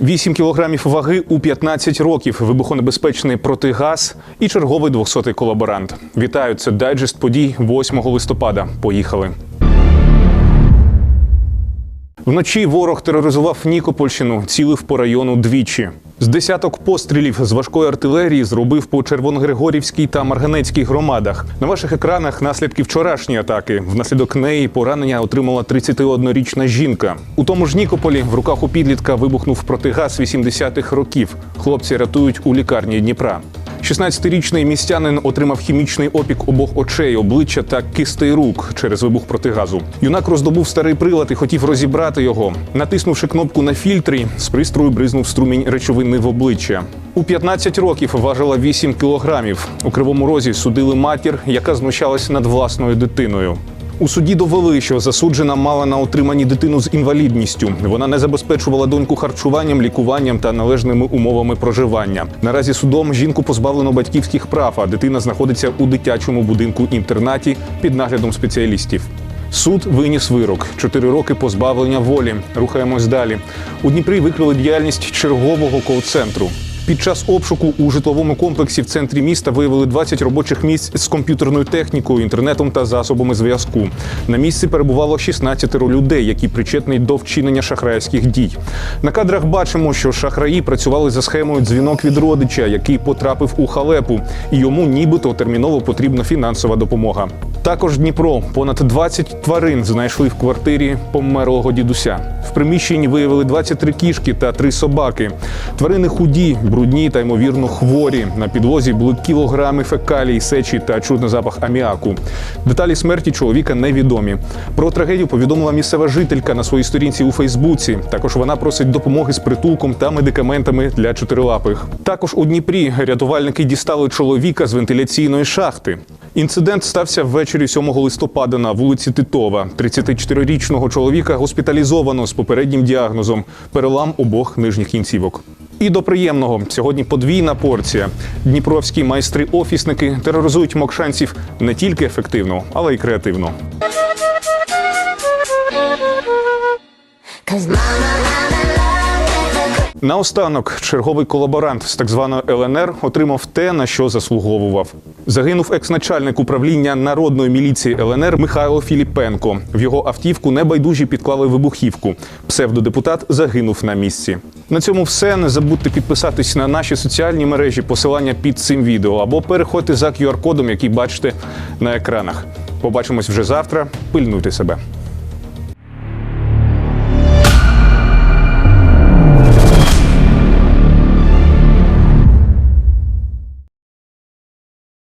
8 кілограмів ваги у 15 років, вибухонебезпечний протигаз і черговий 200-й колаборант. Вітаю, це дайджест подій 8 листопада. Поїхали. Вночі ворог тероризував Нікопольщину, цілив по району двічі. З десяток пострілів з важкої артилерії зробив по Червоногригорівській та Марганецькій громадах. На ваших екранах наслідки вчорашньої атаки. Внаслідок неї поранення отримала 31-річна жінка. У тому ж Нікополі в руках у підлітка вибухнув протигаз 80-х років. Хлопці рятують у лікарні Дніпра. 16-річний містянин отримав хімічний опік обох очей, обличчя та кистей рук через вибух протигазу. Юнак роздобув старий прилад і хотів розібрати його. Натиснувши кнопку на фільтрі, з пристрою бризнув струмінь речовини в обличчя. У 15 років важила 8 кілограмів. У кривому розі судили матір, яка знущалась над власною дитиною. У суді довели, що засуджена мала на отриманні дитину з інвалідністю. Вона не забезпечувала доньку харчуванням, лікуванням та належними умовами проживання. Наразі судом жінку позбавлено батьківських прав, а дитина знаходиться у дитячому будинку інтернаті під наглядом спеціалістів. Суд виніс вирок: чотири роки позбавлення волі. Рухаємось далі. У Дніпрі викрили діяльність чергового кол-центру. Під час обшуку у житловому комплексі в центрі міста виявили 20 робочих місць з комп'ютерною технікою, інтернетом та засобами зв'язку. На місці перебувало 16 людей, які причетні до вчинення шахрайських дій. На кадрах бачимо, що шахраї працювали за схемою дзвінок від родича, який потрапив у халепу, і йому нібито терміново потрібна фінансова допомога. Також Дніпро понад 20 тварин знайшли в квартирі померлого дідуся. В приміщенні виявили 23 кішки та 3 собаки. Тварини худі, брудні та ймовірно хворі. На підлозі були кілограми фекалій, сечі та чутний запах аміаку. Деталі смерті чоловіка невідомі. Про трагедію повідомила місцева жителька на своїй сторінці у Фейсбуці. Також вона просить допомоги з притулком та медикаментами для чотирилапих. Також у Дніпрі рятувальники дістали чоловіка з вентиляційної шахти. Інцидент стався ввечері 7 листопада на вулиці Титова. 34-річного чоловіка госпіталізовано з попереднім діагнозом перелам обох нижніх кінцівок. І до приємного сьогодні подвійна порція. Дніпровські майстри-офісники тероризують мокшанців не тільки ефективно, але й креативно. Cause Наостанок черговий колаборант з так званої ЛНР отримав те, на що заслуговував. Загинув екс-начальник управління народної міліції ЛНР Михайло Філіпенко. В його автівку небайдужі підклали вибухівку. Псевдодепутат загинув на місці. На цьому все. Не забудьте підписатись на наші соціальні мережі, посилання під цим відео або переходьте за QR-кодом, який бачите на екранах. Побачимось вже завтра. Пильнуйте себе.